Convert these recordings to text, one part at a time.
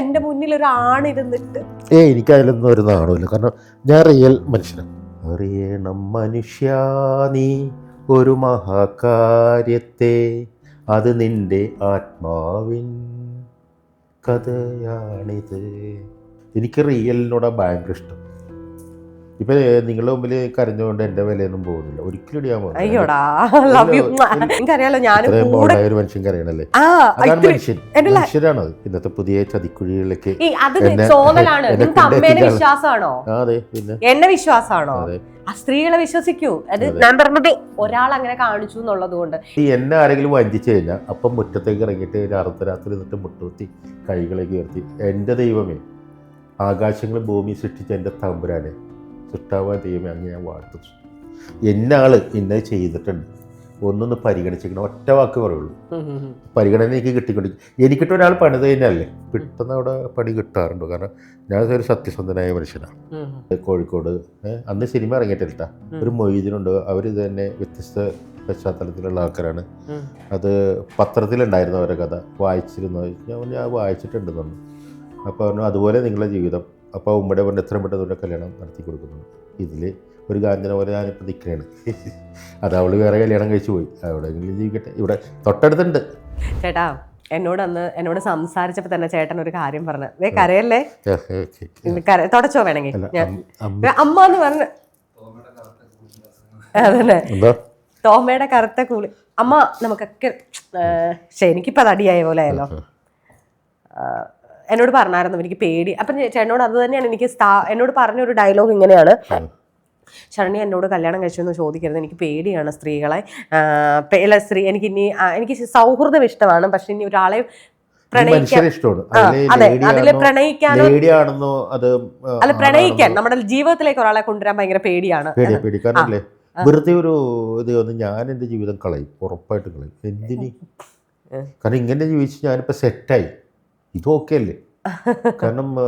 എന്റെ മുന്നിൽ ഒരു ആണിരുന്നിട്ട് ഏ എനിക്ക് അതിലൊന്നും ഒരു നാണമില്ല കാരണം ഞാൻ റിയൽ മനുഷ്യനാണ് അറിയണം മനുഷ്യ നീ ഒരു മഹാകാര്യത്തെ. അത് നിന്റെ ആത്മാവിൻ കഥയാണിത്. എനിക്ക് റിയലിനോട് ഭയങ്കര ഇഷ്ടം. ഇപ്പൊ നിങ്ങളുടെ മുമ്പിൽ കരഞ്ഞുകൊണ്ട് എന്റെ വിലയൊന്നും പോകുന്നില്ല. ഒരിക്കലും ഞാൻ പോകുന്നില്ല. ഒരു മനുഷ്യൻ കരയണല്ലേ? അതാണ് മനുഷ്യൻ. മനുഷ്യരാണ് ഇന്നത്തെ പുതിയ ചതിക്കുഴികളിലേക്ക് അത് പിന്നെ? എന്നെ വിശ്വാസമാണോ? ആ സ്ത്രീകളെ വിശ്വസിക്കൂ. അത് ഞാൻ പറഞ്ഞത് ഒരാൾ അങ്ങനെ കാണിച്ചു എന്നുള്ളത് കൊണ്ട്. ഈ എന്നെ ആരെങ്കിലും വഞ്ചിച്ചു കഴിഞ്ഞാൽ അപ്പം മുറ്റത്തേക്ക് ഇറങ്ങിയിട്ട് ഒരു അർദ്ധരാത്രി നിന്നിട്ട് മുട്ടുകുത്തി കൈകളേക്ക് ഉയർത്തി. എന്റെ ദൈവമേ ആകാശങ്ങൾ ഭൂമി സൃഷ്ടിച്ച എന്റെ തമ്പുരാനെ സൃഷ്ടാവായ ദൈവമേ അങ്ങ് ഞാൻ വാഴ്ത്തുന്നു. എന്നെ ആൾ ഇന്നത് ചെയ്തിട്ടുണ്ട്. ഒന്നൊന്ന് പരിഗണിച്ചിരിക്കണം. ഒറ്റ വാക്ക് പറയുള്ളൂ. പരിഗണന എനിക്ക് കിട്ടിക്കൊണ്ടിരിക്കും എനിക്കിട്ട് ഒരാൾ പണിത് കഴിഞ്ഞാലേ പെട്ടെന്ന് അവിടെ പണി കിട്ടാറുണ്ട്. കാരണം ഞാൻ ഒരു സത്യസന്ധനായ മനുഷ്യനാണ്. കോഴിക്കോട് അന്ന് സിനിമ ഇറങ്ങിയിട്ടില്ല. ഒരു മൊയ്തീനുണ്ട് അവർ ഇത് തന്നെ വ്യത്യസ്ത പശ്ചാത്തലത്തിലുള്ള ആൾക്കാരാണ്. അത് പത്രത്തിലുണ്ടായിരുന്നു അവരുടെ കഥ. വായിച്ചിരുന്നു ഞാൻ വായിച്ചിട്ടുണ്ട് പറഞ്ഞു. അപ്പോൾ പറഞ്ഞു അതുപോലെ നിങ്ങളുടെ ജീവിതം അപ്പോൾ ഉമ്മയുടെ പറഞ്ഞ എത്ര പെട്ടെന്ന് കല്യാണം നടത്തി കൊടുക്കുന്നു. ഇതിൽ ഒരു കാഞ്ചന പോലെ ഞാനിപ്പോൾ നിൽക്കുകയാണ് അത് അവൾ വേറെ കല്യാണം കഴിച്ചു പോയി. എവിടെയെങ്കിലും ജീവിക്കട്ടെ. ഇവിടെ തൊട്ടടുത്തുണ്ട്. ചേട്ടാ എന്നോട് അന്ന് എന്നോട് സംസാരിച്ചപ്പോൾ തന്നെ ചേട്ടൻ ഒരു കാര്യം പറഞ്ഞു. വേ കരയല്ലേ? തുടച്ചോ വേണമെങ്കിൽ അമ്മ എന്ന് പറഞ്ഞു. അതന്നെ. തോമയുടെ കറുത്ത കൂളി. അമ്മ നമുക്കൊക്കെ ശരിക്കിപ്പോൾ അത് അടിയായ പോലെ ആയല്ലോ. എന്നോട് പറഞ്ഞായിരുന്നു എനിക്ക് പേടി. അപ്പം ചേട്ടനോട് അത് തന്നെയാണ് എനിക്ക് സ്ഥാ- എന്നോട് പറഞ്ഞ ഒരു ഡയലോഗ് ഇങ്ങനെയാണ് ശരണി എന്നോട് കല്യാണം കഴിച്ചു എന്ന് ചോദിക്കരുത് എനിക്ക് പേടിയാണ് സ്ത്രീകളെ. പേല അല്ല സ്ത്രീ എനിക്ക് ഇനി എനിക്ക് സൗഹൃദം ഇഷ്ടമാണ് പക്ഷെ ഇനി ഒരാളെ പ്രണയിക്കാനോ അല്ല പ്രണയിക്കാൻ. നമ്മുടെ ജീവിതത്തിലേക്ക് ഒരാളെ കൊണ്ടുവരാൻ ഭയങ്കര പേടിയാണ്. വെറുതെ ഒരു ഇത് വന്ന് ഞാൻ എന്റെ ജീവിതം കളയും ഉറപ്പായിട്ട് കളയും. എന്തിന്? കാരണം ഇങ്ങനെ ജീവിച്ച് ഞാനിപ്പോൾ സെറ്റായി ഇത് ഓക്കെ അല്ലേ കാരണം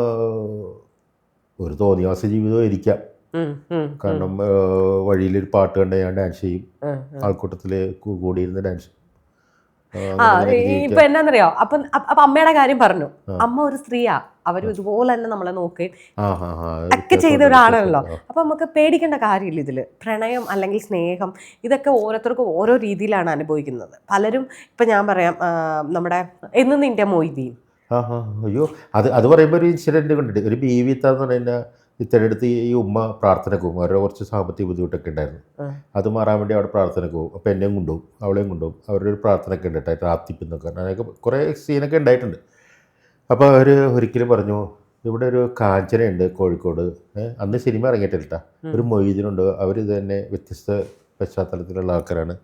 ഒരു തോന്നിയാസ ജീവിതം ഇരിക്കാം കാരണം വഴിയിൽ വഴിയിലൊരു പാട്ട് കണ്ട ഞാൻ ഡാൻസ് ചെയ്യും. ആൾക്കൂട്ടത്തിൽ കൂടിയിരുന്ന ആൾക്കൂട്ടത്തിൽ കൂടിയിരുന്ന് ഡാൻസ് ഇപ്പൊ എന്നാന്നറിയോ? അപ്പൊ അപ്പൊ അമ്മയുടെ കാര്യം പറഞ്ഞു. അമ്മ ഒരു സ്ത്രീയാ. അവരും ഇതുപോലെ തന്നെ നമ്മളെ നോക്കുകയും ഒക്കെ ചെയ്ത ഒരാളാണല്ലോ. അപ്പൊ നമുക്ക് പേടിക്കേണ്ട കാര്യമില്ല ഇതിൽ. പ്രണയം അല്ലെങ്കിൽ സ്നേഹം ഇതൊക്കെ ഓരോരുത്തർക്കും ഓരോ രീതിയിലാണ് അനുഭവിക്കുന്നത്. പലരും ഇപ്പൊ ഞാൻ പറയാം നമ്മുടെ എന്ന് നിന്റെ മൊയ്തീൻ. ആ ആ അയ്യോ അത് അത് പറയുമ്പോൾ ഒരു ഇൻസിഡന്റ് കണ്ടിട്ട് ഒരു ബീവിത്താന്ന് പറയുന്ന ഇത്തരടുത്ത് ഈ ഉമ്മ പ്രാർത്ഥനയ്ക്ക് പോകും. അവരുടെ കുറച്ച് സാമ്പത്തിക ബുദ്ധിമുട്ടൊക്കെ ഉണ്ടായിരുന്നു. അത് മാറാൻ വേണ്ടി അവിടെ പ്രാർത്ഥനയ്ക്ക് പോകും. അപ്പോൾ എന്നെയും കൊണ്ടുപോകും അവളെയും കൊണ്ടുപോകും. അവരുടെ ഒരു പ്രാർത്ഥനയൊക്കെ ഉണ്ട് കേട്ടോ റാത്തിപ്പെന്നൊക്കെ അങ്ങനെയൊക്കെ കുറേ സീനൊക്കെ ഉണ്ടായിട്ടുണ്ട്. അപ്പോൾ അവർ ഒരിക്കലും പറഞ്ഞു ഇവിടെ ഒരു കാഞ്ചനയുണ്ട് കോഴിക്കോട്. അന്ന് സിനിമ ഇറങ്ങിയിട്ടില്ല ഒരു മൊയ്തീനുണ്ട് അവർ ഇത് തന്നെ വ്യത്യസ്ത പശ്ചാത്തലത്തിലുള്ള ആൾക്കാരാണ്.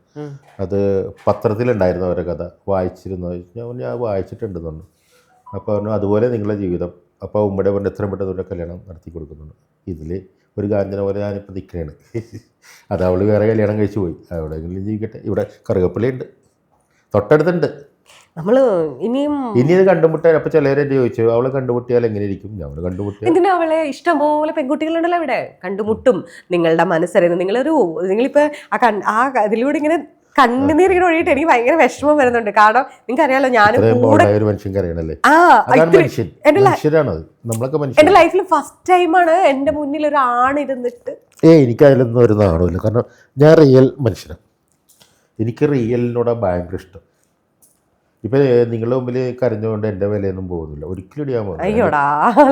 അത് പത്രത്തിലുണ്ടായിരുന്നു അവരുടെ കഥ. വായിച്ചിരുന്നു. ഞാൻ പറഞ്ഞു, ഞാൻ വായിച്ചിട്ടുണ്ട് പറഞ്ഞു. അപ്പോൾ പറഞ്ഞു അതുപോലെ നിങ്ങളുടെ ജീവിതം. അപ്പോൾ ഉമ്മയുടെ പറഞ്ഞ എത്രയും പെട്ടെന്ന് കല്യാണം നടത്തി കൊടുക്കുന്നുണ്ട്. ഇതിൽ ഒരു കാഞ്ചന പോലെ ഞാനിപ്പോൾ നിൽക്കുകയാണ് അത് അവൾ വേറെ കല്യാണം കഴിച്ചു പോയി. എവിടെയെങ്കിലും ജീവിക്കട്ടെ. ഇവിടെ കറുകപ്പള്ളി കറുകപ്പള്ളിയുണ്ട് തൊട്ടടുത്തുണ്ട്. നമ്മൾ ഇനിയും ഇനി ഇത് കണ്ടുമുട്ടാൻ അപ്പോൾ ചിലരെന്നെ ചോദിച്ചു അവളെ കണ്ടുമുട്ടിയാൽ എങ്ങനെ ഇരിക്കും ഞാൻ കണ്ടുമുട്ടി എന്തിനാ അവളെ ഇഷ്ടംപോലെ പെൺകുട്ടികളുണ്ടല്ലോ അവിടെ. കണ്ടുമുട്ടും. നിങ്ങളുടെ മനസ്സറിയുന്നത് നിങ്ങളൊരു നിങ്ങളിപ്പോ ആ കൺ ആ ഇതിലൂടെ ഇങ്ങനെ കണ്ണുനീർ ഇങ്ങനെ ഒഴിയിട്ട് എനിക്ക് ഭയങ്കര വിഷമം വരുന്നുണ്ട്. കാരണം നിങ്ങൾക്ക് അറിയാലോ ഞാനും മനുഷ്യൻ എന്റെ ലൈഫിൽ ഫസ്റ്റ് ടൈമാണ് എന്റെ മുന്നിൽ ഒരു ആണിരുന്നിട്ട് ഏ എനിക്ക് അതിലൊന്നും ഒരു നാണമില്ല കാരണം ഞാൻ റിയൽ മനുഷ്യനാണ് എനിക്ക് റിയലിനോട് ഭയങ്കര ഇഷ്ടം. ഇപ്പം നിങ്ങളുടെ മുമ്പിൽ കരഞ്ഞുകൊണ്ട് എന്റെ വിലയൊന്നും പോകുന്നില്ല. ഒരിക്കലും ഞാൻ. അയ്യോടാ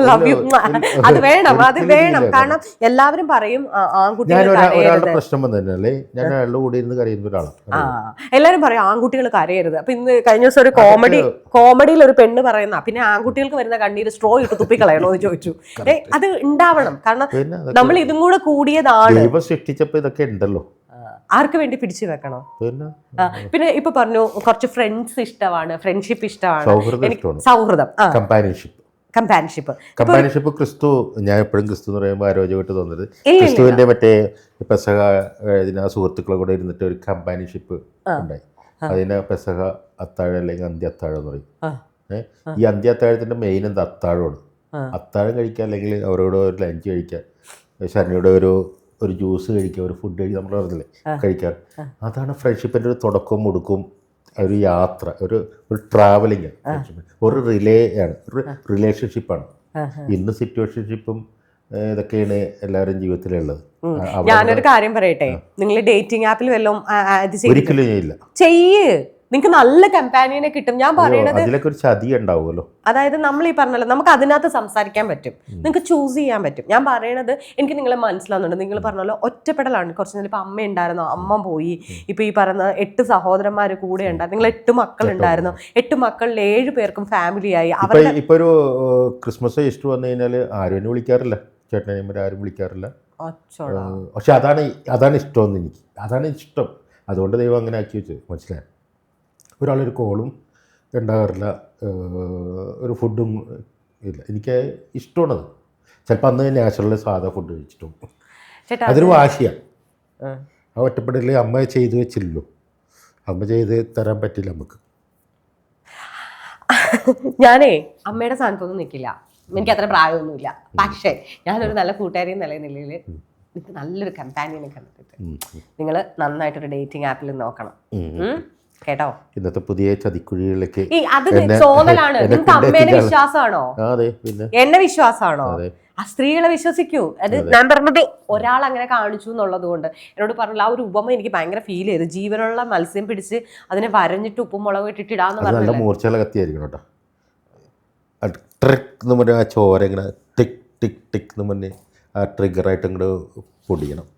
ലവ് യു അത് വേണം അത് വേണം. കാരണം എല്ലാവരും പറയും ഞാൻ ഒരാളുടെ പ്രശ്നം വന്നതല്ലേ? ഞാൻ അയാളുടെ കൂടെ ഇരുന്ന് കരയുന്ന ഒരാളാണ് ആ എല്ലാരും പറയും ആൺകുട്ടികൾ കരയരുത്. അപ്പൊ ഇന്ന് കഴിഞ്ഞ ദിവസം ഒരു കോമഡി കോമഡിയിൽ ഒരു പെണ്ണ് പറയുന്ന പിന്നെ ആൺകുട്ടികൾക്ക് വരുന്ന കണ്ണീര് സ്ട്രോ ഇട്ട് തുപ്പിക്കളയണോ? എന്ന് ചോദിച്ചു. അത് ഉണ്ടാവണം. കാരണം നമ്മൾ ഇതും കൂടെ കൂടിയതാണ്. ദൈവം സൃഷ്ടിച്ചപ്പോ ഇതൊക്കെ ഉണ്ടല്ലോ. ആർക്ക് വേണ്ടി പിടിച്ചു വെക്കണോ? പിന്നെ? ഇപ്പൊ പറഞ്ഞു കുറച്ച് ഫ്രണ്ട്സ് ഇഷ്ടമാണ് ഫ്രണ്ട്ഷിപ്പ് ഇഷ്ടമാണ്. സൗഹൃദം കമ്പാനിയൻഷിപ്പ് കമ്പാനിഷിപ്പ് ക്രിസ്തു ഞാൻ എപ്പോഴും ക്രിസ്തു എന്ന് പറയുമ്പോൾ ആരോഗ്യമായിട്ട് തോന്നുന്നത് ക്രിസ്തുവിന്റെ മറ്റേ പെസഹ ഇതിന് സുഹൃത്തുക്കളെ കൂടെ ഇരുന്നിട്ട് ഒരു കമ്പാനിഷിപ്പ് ഉണ്ടായി. അതിന് പെസഹ അത്താഴം അല്ലെങ്കിൽ അന്ത്യ അത്താഴം എന്ന് പറയും. ഈ അന്ത്യ അത്താഴത്തിന്റെ മെയിൻ എന്താ? അത്താഴമാണ്. അത്താഴം കഴിക്കുക അല്ലെങ്കിൽ അവരോട് ഒരു ലഞ്ച് കഴിക്കുക ശരണിയുടെ ഒരു ഒരു ജ്യൂസ് കഴിക്കുക ഒരു ഫുഡ് കഴിക്കുക നമ്മൾ പറഞ്ഞില്ലേ? കഴിക്കാറ് അതാണ് ഫ്രണ്ട്ഷിപ്പിന്റെ ഒരു തുടക്കവും മുടുക്കും ഒരു യാത്ര ഒരു ഒരു ട്രാവലിംഗ് ഒരു റിലേ ആണ് ഒരു റിലേഷൻഷിപ്പാണ് ഇന്ന് സിറ്റുവേഷൻഷിപ്പും ഇതൊക്കെയാണ് എല്ലാവരും ജീവിതത്തിലുള്ളത് ഞാനൊരു കാര്യം പറയട്ടെ? നിങ്ങൾ ഡേറ്റിംഗ് ആപ്പിൽ വല്ലതും ഒരിക്കലും ചെയ്യില്ല. ചെയ്യ്. നിങ്ങൾക്ക് നല്ല കമ്പാനിയനെ കിട്ടും. ഞാൻ പറയണത് അതിലൊക്കെ ഒരു ചതി ഉണ്ടാവുമല്ലോ. അതായത് നമ്മൾ ഈ പറഞ്ഞല്ലോ നമുക്ക് അതിനകത്ത് സംസാരിക്കാൻ പറ്റും. നിങ്ങൾക്ക് ചൂസ് ചെയ്യാൻ പറ്റും. ഞാൻ പറയണത് എനിക്ക് നിങ്ങളെ മനസ്സിലാവുന്നുണ്ട്. നിങ്ങൾ പറഞ്ഞല്ലോ ഒറ്റപ്പെടലാണ്. കുറച്ച് നേരം ഇപ്പൊ അമ്മ ഉണ്ടായിരുന്നു. അമ്മ പോയി. ഇപ്പൊ ഈ പറയുന്ന എട്ട് സഹോദരന്മാർ കൂടെ ഉണ്ടായിരുന്നു. നിങ്ങൾ എട്ട് മക്കൾ ഉണ്ടായിരുന്നു എട്ട് മക്കളിൽ ഏഴ് പേർക്കും ഫാമിലി ആയി. ഇപ്പൊ അവരുടെ ഇപ്പൊ ഒരു ക്രിസ്മസ് ഇഷ്ടം വന്നു കഴിഞ്ഞാൽ ആരും എന്നെ വിളിക്കാറില്ല? ചേട്ടനെ ആരും വിളിക്കാറില്ല? പക്ഷെ അതാണ് അതാണ് ഇഷ്ടമെന്ന് എനിക്ക്. അതാണ് ഇഷ്ടം. അതുകൊണ്ട് ദൈവം അങ്ങനെ ആക്കി വെച്ചത്. മനസ്സിലായി? ഒരാളൊരു കോളും ഉണ്ടാകാറില്ല. ഒരു ഫുഡും ഇല്ല. എനിക്ക് ഇഷ്ടമാണത്. ചിലപ്പോൾ അന്ന് നാച്ചുറൽ സാധാ ഫുഡ് കഴിച്ചിട്ടും. അതൊരു വാശിയാണ് ആ. ഒറ്റപ്പെടലിൽ അമ്മ ചെയ്തു വെച്ചില്ലല്ലോ. അമ്മ ചെയ്ത് തരാൻ പറ്റില്ല നമുക്ക് ഞാനേ അമ്മയുടെ സ്ഥാനത്തൊന്നും നിൽക്കില്ല എനിക്ക് അത്ര പ്രായമൊന്നുമില്ല. പക്ഷേ ഞാനൊരു നല്ല കൂട്ടുകാരി എന്ന നിലയിൽ നിങ്ങൾക്ക് നല്ലൊരു കമ്പാനിയനെ കണ്ടിട്ട്. ഉം. നിങ്ങൾ നന്നായിട്ടൊരു ഡേറ്റിംഗ് ആപ്പിൽ നോക്കണം? കേട്ടോ? ഇന്നത്തെ പുതിയ ചതിക്കുഴികളിലേക്ക് ഈ അത് ചോദലാണ് നിങ്ങൾക്ക് അമ്മേനെ വിശ്വാസമാണോ? എന്നെ വിശ്വാസമാണോ? ആ സ്ത്രീകളെ വിശ്വസിക്കൂ. അത് ഞാൻ പറഞ്ഞത് ഒരാൾ അങ്ങനെ കാണിച്ചു എന്നുള്ളത് കൊണ്ട്. എന്നോട് പറഞ്ഞില്ല ആ ഒരു ഉപമ എനിക്ക് ഭയങ്കര ഫീൽ ചെയ്തു. ജീവനുള്ള മത്സ്യം പിടിച്ച് അതിനെ വരഞ്ഞിട്ട് ഉപ്പും മുളകും ഇട്ടിട്ട് ഇടാന്ന് നല്ല മൂർച്ചയുള്ള കത്തിയായിരിക്കണം കേട്ടോ. എന്ന് പറഞ്ഞാൽ ആ ചോര ഇങ്ങനെ ടിക് ടിക് ടിക് എന്ന് പറഞ്ഞ് ആ ട്രിഗറായിട്ട് ഇങ്ങോട്ട് അത്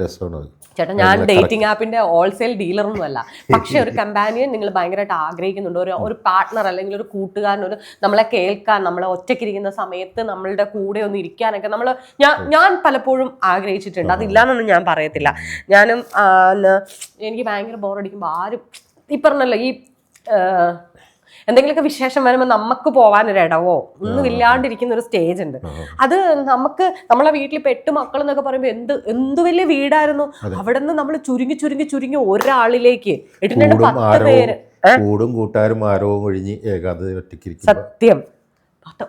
രസമാണ് ചേട്ടാ ഞാൻ ഡേറ്റിംഗ് ആപ്പിന്റെ ഹോൾസെയിൽ ഡീലർ ഒന്നുമല്ല പക്ഷെ ഒരു കമ്പാനിയൻ നിങ്ങൾ ഭയങ്കരമായിട്ട് ആഗ്രഹിക്കുന്നുണ്ട്. ഒരു ഒരു പാർട്ട്ണർ അല്ലെങ്കിൽ ഒരു കൂട്ടുകാരൻ ഒരു നമ്മളെ കേൾക്കാൻ നമ്മളെ ഒറ്റയ്ക്കിരിക്കുന്ന സമയത്ത് നമ്മളുടെ കൂടെ ഒന്ന് ഇരിക്കാനൊക്കെ നമ്മൾ ഞാൻ ഞാൻ പലപ്പോഴും ആഗ്രഹിച്ചിട്ടുണ്ട്. അതില്ലാന്നൊന്നും ഞാൻ പറയത്തില്ല. ഞാനും എനിക്ക് ഭയങ്കര ബോറടിക്കുമ്പോൾ ആരും ഈ പറഞ്ഞല്ലോ ഈ എന്തെങ്കിലുമൊക്കെ വിശേഷം വരുമ്പോൾ നമുക്ക് പോകാനൊരു ഇടവോ? ഒന്നും ഇല്ലാണ്ടിരിക്കുന്ന ഒരു സ്റ്റേജ് ഉണ്ട്. അത് നമുക്ക് നമ്മളെ വീട്ടിൽ പെട്ട് എട്ട് മക്കൾ എന്നൊക്കെ പറയുമ്പോൾ എന്ത് എന്ത് വലിയ വീടായിരുന്നു? അവിടെ നിന്ന് നമ്മൾ ചുരുങ്ങി ചുരുങ്ങി ചുരുങ്ങി ഒരാളിലേക്ക് എട്ടിന്റെ കൂടും പത്ത് പേര്. കൂടും കൂട്ടാരും ആരവും ഒഴിഞ്ഞ് ഏകാന്തത സത്യം.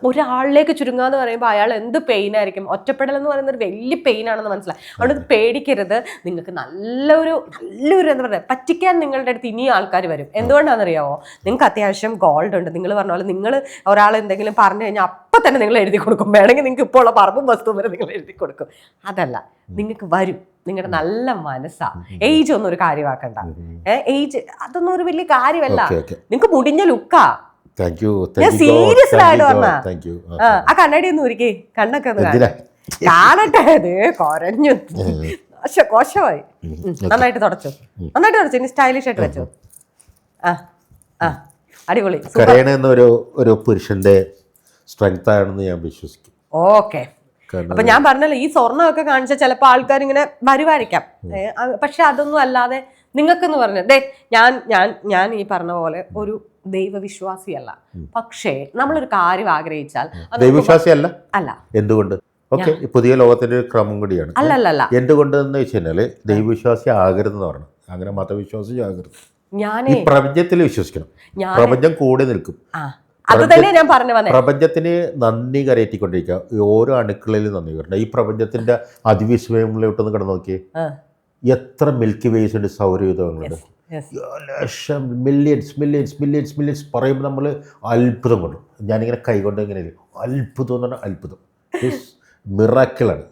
ഒരാളിലേക്ക് എന്ന് പറയുമ്പോൾ അയാൾ എന്ത് പെയിൻ ആയിരിക്കും? ഒറ്റപ്പെടൽ എന്ന് പറയുന്നത് ഒരു വലിയ പെയിൻ ആണെന്ന് മനസ്സിലായി. അതുകൊണ്ട് പേടിക്കരുത്. നിങ്ങൾക്ക് നല്ലൊരു നല്ലൊരു എന്താ പറയുക പറ്റിക്കാൻ നിങ്ങളുടെ അടുത്ത് ഇനി ആൾക്കാർ വരും. എന്തുകൊണ്ടാണെന്നറിയാവോ? നിങ്ങൾക്ക് അത്യാവശ്യം ഗോൾഡ് ഉണ്ട്. നിങ്ങൾ പറഞ്ഞ പോലെ നിങ്ങൾ ഒരാൾ എന്തെങ്കിലും പറഞ്ഞു കഴിഞ്ഞാൽ അപ്പം തന്നെ നിങ്ങൾ എഴുതി കൊടുക്കും. വേണമെങ്കിൽ നിങ്ങൾക്ക് ഇപ്പോൾ ഉള്ള പറമ്പും വസ്തുവും വരെ നിങ്ങൾ എഴുതി കൊടുക്കും. അതല്ല നിങ്ങൾക്ക് വരും. നിങ്ങളുടെ നല്ല മനസ്സാ. ഏജ് ഒന്നും ഒരു കാര്യമാക്കണ്ട. ഏജ് അതൊന്നും ഒരു വലിയ കാര്യമല്ല. നിങ്ങൾക്ക് മുടിഞ്ഞ ലുക്കാ താങ്ക് യു ഞാൻ ആ കണ്ണടി ഒന്ന് ഒരുക്കി കണ്ണൊക്കെ ഒന്ന് കാണട്ടെ അത്. കൊരഞ്ഞു. കോശ കോശമായി. നന്നായിട്ട് തുടച്ചു. നന്നായിട്ട് തുടച്ചു. ഇനി സ്റ്റൈലിഷ് ആയിട്ട് വെച്ചു. ആ ആ. അടിപൊളി. കരയണെന്നൊരു ഒരു പുരുഷന്റെ സ്ട്രെങ്ത് ആണെന്ന് ഞാൻ വിശ്വസിക്കും. ഓക്കെ. അപ്പൊ ഞാൻ പറഞ്ഞല്ലോ ഈ സ്വർണമൊക്കെ കാണിച്ച ചിലപ്പോൾ ആൾക്കാർ ഇങ്ങനെ വരുവായിരിക്കാം പക്ഷെ അതൊന്നും അല്ലാതെ നിങ്ങൾക്കെന്ന് പറഞ്ഞാൽ ദേ ഞാൻ ഞാൻ ഞാൻ ഈ പറഞ്ഞ പോലെ ഒരു ദൈവവിശ്വാസിയല്ല. പക്ഷേ നമ്മളൊരു കാര്യം ആഗ്രഹിച്ചാൽ ദൈവവിശ്വാസിയല്ല? അല്ല. എന്തുകൊണ്ട്? ഓക്കെ പുതിയ ലോകത്തിന്റെ ഒരു ക്രമം കൂടിയാണ്. അല്ല അല്ല അല്ല. എന്തുകൊണ്ട് എന്ന് വെച്ച് കഴിഞ്ഞാൽ ദൈവവിശ്വാസി ആകരുതെന്ന് പറഞ്ഞു. അങ്ങനെ മതവിശ്വാസി ആകരുത്. ഞാൻ പ്രപഞ്ചത്തിൽ വിശ്വസിക്കണം. പ്രപഞ്ചം കൂടെ നിൽക്കും. ആ അത് തന്നെ ഞാൻ പറഞ്ഞു പ്രപഞ്ചത്തിന് നന്ദി കരയറ്റിക്കൊണ്ടിരിക്കുക. ഓരോ അണുക്കളിലും നന്ദി കരണം ഈ പ്രപഞ്ചത്തിന്റെ അതിവിസ്മയങ്ങളിലോട്ടൊന്ന് കിടന്നു നോക്കിയേ. എത്ര മിൽക്കി വേസ് ഉണ്ട് സൗരയുധങ്ങളുണ്ട് ലക്ഷം മില്യൺസ് മില്യൺസ് മില്യൺസ് മില്യൺസ് പറയുമ്പോൾ നമ്മൾ അത്ഭുതം കൊണ്ടു. ഞാനിങ്ങനെ കൈകൊണ്ട് ഇങ്ങനെ. അത്ഭുതം എന്ന് പറഞ്ഞാൽ അത്ഭുതം. മിറാക്കിളാണ്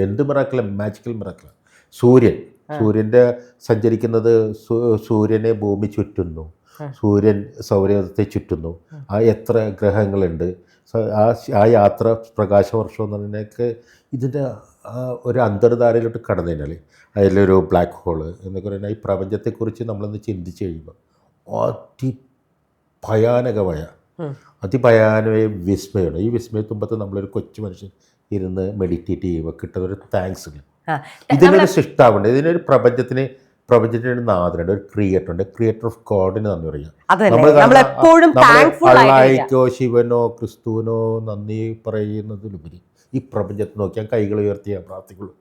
എന്ത് മിറാക്കിളാണ് മാജിക്കൽ മിറാക്കിളാണ് സൂര്യൻ. സൂര്യന്റെ സഞ്ചരിക്കുന്നത് സൂര്യനെ ഭൂമി ചുറ്റുന്നു. സൂര്യൻ സൗരയൂഥത്തെ ചുറ്റുന്നു. ആ. എത്ര ഗ്രഹങ്ങളുണ്ട്. ആ യാത്ര പ്രകാശവർഷം എന്ന് പറഞ്ഞൊക്കെ ഇതിന്റെ ഒരു അന്തർധാരയിലോട്ട് കടന്നു കഴിഞ്ഞാൽ അതിലൊരു ബ്ലാക്ക് ഹോൾ എന്നൊക്കെ പറഞ്ഞാൽ ഈ പ്രപഞ്ചത്തെക്കുറിച്ച് നമ്മളൊന്ന് ചിന്തിച്ച് കഴിയുമ്പോൾ അതി ഭയാനകമായ. അതിഭയാനമായ വിസ്മയമാണ്. ഈ വിസ്മയത്തുമ്പത്ത് നമ്മളൊരു കൊച്ചു മനുഷ്യൻ ഇരുന്ന് മെഡിറ്റേറ്റ് ചെയ്യുമ്പോൾ കിട്ടുന്ന ഒരു താങ്ക്സ് ഉണ്ട് ആ, ഇതിനൊരു സൃഷ്ടാവുണ്ട്. ഇതിനൊരു പ്രപഞ്ചത്തിന് പ്രപഞ്ചത്തിന് ഒരു നാഥനുണ്ട് ഒരു ക്രിയേറ്റർ ഉണ്ട്. ക്രിയേറ്റർ ഓഫ് ഗോഡിന് നന്ദി പറയുക നമ്മൾ ശിവനോ ക്രിസ്തുവിനോ നന്ദി പറയുന്നതിലുപരി ഈ പ്രപഞ്ചത്തെ നോക്കിയാൽ കൈകൾ ഉയർത്തി ഞാൻ പ്രാർത്ഥിക്കുള്ളൂ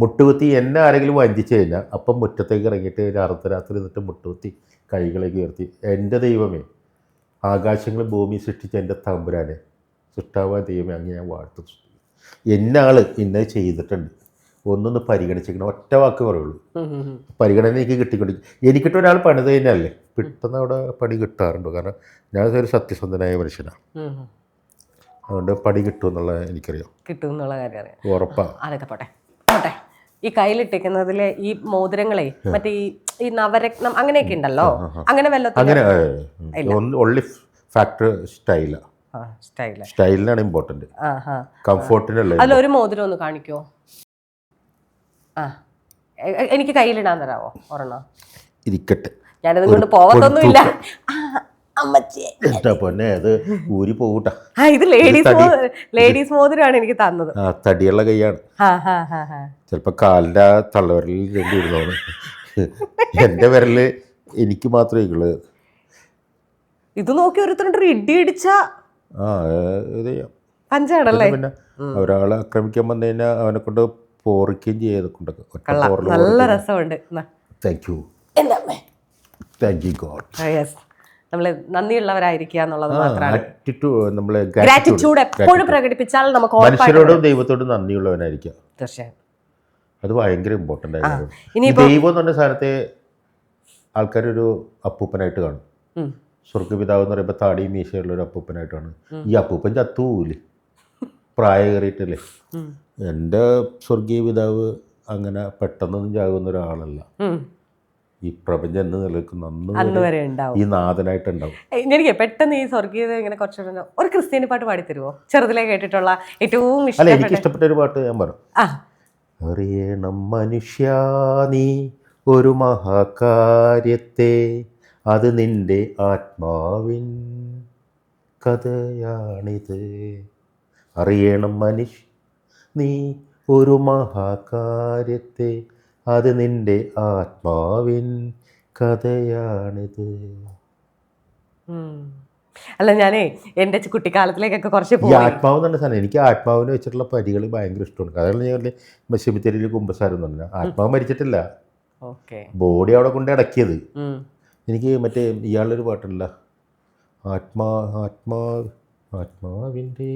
മുട്ടുകുത്തി എന്നെ ആരെങ്കിലും വഞ്ചിച്ചു കഴിഞ്ഞാൽ അപ്പം മുറ്റത്തേക്ക് ഇറങ്ങിയിട്ട് ഒരു അർദ്ധരാത്രി നിന്നിട്ട് മുട്ടുകുത്തി കൈകളേക്ക് ഉയർത്തി. എന്റെ ദൈവമേ ആകാശങ്ങൾ ഭൂമി സൃഷ്ടിച്ച എന്റെ തമ്പുരാനെ സൃഷ്ടാവായ ദൈവമേ അങ്ങ് ഞാൻ വാഴ്ത്തുന്നു. എന്നാൾ ഇന്ന ചെയ്തിട്ടുണ്ട്. ഒന്നൊന്ന് പരിഗണിച്ചിരിക്കണം ഒറ്റ വാക്ക് പറയുള്ളൂ. പരിഗണന എനിക്ക് കിട്ടിക്കൊണ്ടിരിക്കും എനിക്കിട്ട് ഒരാൾ പണിത് കഴിഞ്ഞാലേ പെട്ടെന്ന് അവിടെ പണി കിട്ടാറുണ്ട്? കാരണം ഞാൻ ഒരു സത്യസന്ധനായ മനുഷ്യനാണ് ഉം, പടി കിട്ടും എന്നുള്ള എനിക്കറിയാം. കിട്ടും എന്നുള്ള കാര്യം അറിയാം ഉറപ്പാണ് അതൊക്കെ പോട്ടെ. പോട്ടെ. ഈ കയ്യിലിട്ടിരിക്കുന്നതിലെ ഈ മോതിരങ്ങളെ മറ്റേ ഈ ഈ നവരത്നം അങ്ങനെയൊക്കെ ഉണ്ടല്ലോ? അങ്ങനെ വല്ലതും അങ്ങനെ ഓൺലി ഫാക്ടർ സ്റ്റൈലാണ് സ്റ്റൈൽ സ്റ്റൈലിനാണ് ഇമ്പോർട്ടന്റ് കംഫോർട്ടിനല്ല അതിലൊരു മോതിരം ഒന്ന് കാണിക്കോ? ആ. എനിക്ക് കയ്യിലിടാൻ തരാവോ? ഒരെണ്ണം. ഇരിക്കട്ടെ. ഞാനത് കൊണ്ട് പോവത്തൊന്നുമില്ല. ആ, അമ്മച്ചിയെ എന്താ പൊന്നെ അത് ഊരി പോകൂട്ടാ ആ ഇത് ലേഡീസ് ലേഡീസ് മോതിരമാണ് എനിക്ക് തന്നത്. ആ തടിയുള്ള കൈയാണ്. ചിലപ്പോ കാലിന്റെ ആ തള്ളവിരലിൽ രണ്ട് ഇരുന്നോന്ന് എന്റെ വിരൽ എനിക്ക് മാത്രമേ ഉള്ളൂ. ഇത് നോക്കി ഓരോരുത്തരുടെ ഇടി ഇടിച്ച ആ ഇത് ചെയ്യാം. പഞ്ചാടല്ലേ പിന്നെ ഒരാളെ ആക്രമിക്കാൻ വന്നു കഴിഞ്ഞാൽ അവനെ കൊണ്ട് പോറിക്കുകയും ചെയ്തൊക്കെ നല്ല രസമുണ്ട്. Thank you thank you God yes നമ്മൾ നന്ദിയുള്ളവരായിരിക്കുക എന്നുള്ളത് മാത്രമാണ്. ഗ്രാറ്റിറ്റ്യൂഡ് എപ്പോഴും പ്രകടിപ്പിച്ചാൽ നമുക്ക് മനുഷ്യരോടും ദൈവത്തോടും നന്ദിയുള്ളവനായിരിക്കുക തീർച്ചയായും. അത് ഭയങ്കര ഇമ്പോർട്ടന്റ് ആയിരുന്നു. ദൈവം എന്ന് പറഞ്ഞ സാധനത്തെ ആൾക്കാരൊരു അപ്പൂപ്പനായിട്ട് കാണും. സ്വർഗപിതാവ് എന്ന് പറയുമ്പോൾ താടിയും മീശയുള്ള ഒരു അപ്പൂപ്പനായിട്ടാണ്. ഈ അപ്പൂപ്പൻ ചത്തുപോവില്ലേ പ്രായ കയറിയിട്ടല്ലേ. എന്റെ സ്വർഗീയ പിതാവ് അങ്ങനെ പെട്ടെന്നൊന്നും ചാകുന്ന ഒരാളല്ല. ഈ പ്രപഞ്ചം എന്ന് നിലനിൽക്കുന്ന അന്ന് വരെ ഉണ്ടാവും. ഈ നാഥനായിട്ടുണ്ടാവും. എനിക്ക് പെട്ടെന്ന് ഈ സ്വർഗീയത ഇങ്ങനെ കുറച്ചുകൂടെ ഒരു ക്രിസ്ത്യാനി പാട്ട് പാടിത്തരുമോ ചെറുതിലെ കേട്ടിട്ടുള്ള ഏറ്റവും അല്ല എനിക്ക് ഇഷ്ടപ്പെട്ട ഒരു പാട്ട് ഞാൻ പറഞ്ഞു അറിയണം മനുഷ്യ നീ ഒരു മഹാകാര്യത്തെ അത് നിന്റെ ആത്മാവിൻ കഥയാണിത്. അറിയണം മനുഷ്യ നീ ഒരു മഹാകാര്യത്തെ അത് നിന്റെ ആത്മാവിൻ കഥയാണിത്. അല്ല ഞാനേ എന്റെ കുട്ടിക്കാലത്തിലേക്കൊക്കെ കുറച്ച് ഈ ആത്മാവ് എന്ന് പറഞ്ഞ സാധനം. എനിക്ക് ആത്മാവിനെ വെച്ചിട്ടുള്ള പരികൾ ഭയങ്കര ഇഷ്ടമാണ്. അതാണ് ഞാൻ മെസ്സിമിത്തേരിയിൽ കുമ്പസാരം എന്ന് പറഞ്ഞാൽ ആത്മാവ് മരിച്ചിട്ടില്ല. ബോഡി അവിടെ കൊണ്ട് അടക്കിയത്. എനിക്ക് മറ്റേ ഒരു പാട്ടുണ്ടല്ല. ആത്മാ ആത്മാ ആത്മാവിന്റെ